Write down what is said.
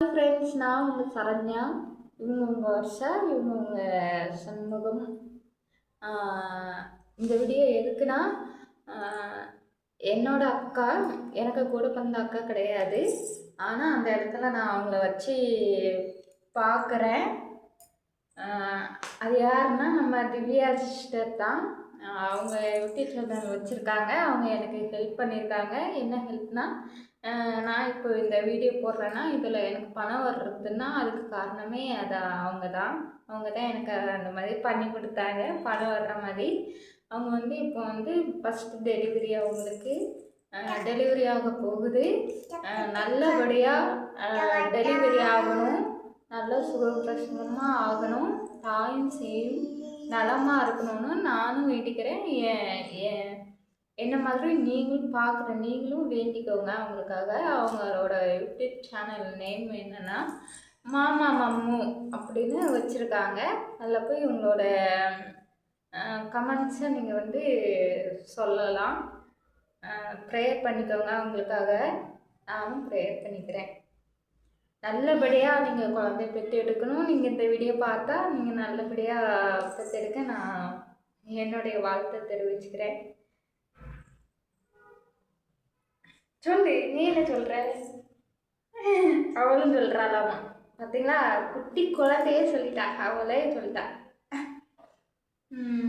Friends நான் உங்கள் சரண்யா. இவங்க உங்கள் வருஷா இவங்க உங்கள் சண்முகம். இந்த வீடியோ எதுக்குன்னா என்னோட அக்கா எனக்கு கூட பிறந்த அக்கா கிடையாது. ஆனால் அந்த இடத்துல நான் அவங்கள வச்சு பார்க்குறேன் அது யாருன்னா நம்ம திவ்யா சிஸ்டர் தான். அவங்க யூடியூப் சேனல் வச்சுருக்காங்க. அவங்க எனக்கு ஹெல்ப் பண்ணியிருக்காங்க என்ன ஹெல்ப்னால் நான் இப்போ இந்த வீடியோ போடுறேன்னா இதில் எனக்கு பணம் வர்றதுன்னா அதுக்கு காரணமே அது அவங்க தான் அவங்க தான் எனக்கு அந்த மாதிரி பண்ணி கொடுத்தாங்க. பணம் வர்ற மாதிரி. அவங்க வந்து இப்போ வந்து ஃபஸ்ட்டு டெலிவரி அவங்களுக்கு டெலிவரி ஆக போகுது. நல்லபடியாக டெலிவரி ஆகணும். நல்ல சுகப்பிரசவமாக ஆகணும். தாயும் செய்யும் நலமாக இருக்கணும்னு நானும் வேண்டிக்கிறேன். என் என்ன மாதிரி நீங்களும் பார்க்குற நீங்களும் வேண்டிக்கோங்க அவங்களுக்காக. அவங்களோட யூடியூப் சேனல் நேம் என்னென்னா மாமா மம்மு அப்படின்னு வச்சுருக்காங்க. அதில் போய் உங்களோட கமெண்ட்ஸை நீங்கள் வந்து சொல்லலாம். ப்ரேயர் பண்ணிக்கோங்க அவங்களுக்காக. நானும் ப்ரேயர் பண்ணிக்கிறேன். நல்லபடியாக நீங்கள் குழந்தைய பெற்று எடுக்கணும். நீங்கள் இந்த வீடியோ பார்த்தா நீங்கள் நல்லபடியாக பெற்றெடுக்க நான் என்னுடைய வாழ்த்தை தெரிவிச்சுக்கிறேன். சொல்லு நீ என்ன சொல்கிற அவளும் சொல்கிறாளாமா பார்த்தீங்களா குட்டி குழந்தையே சொல்லிட்டா. அவளே சொல்லிட்டா. ம்.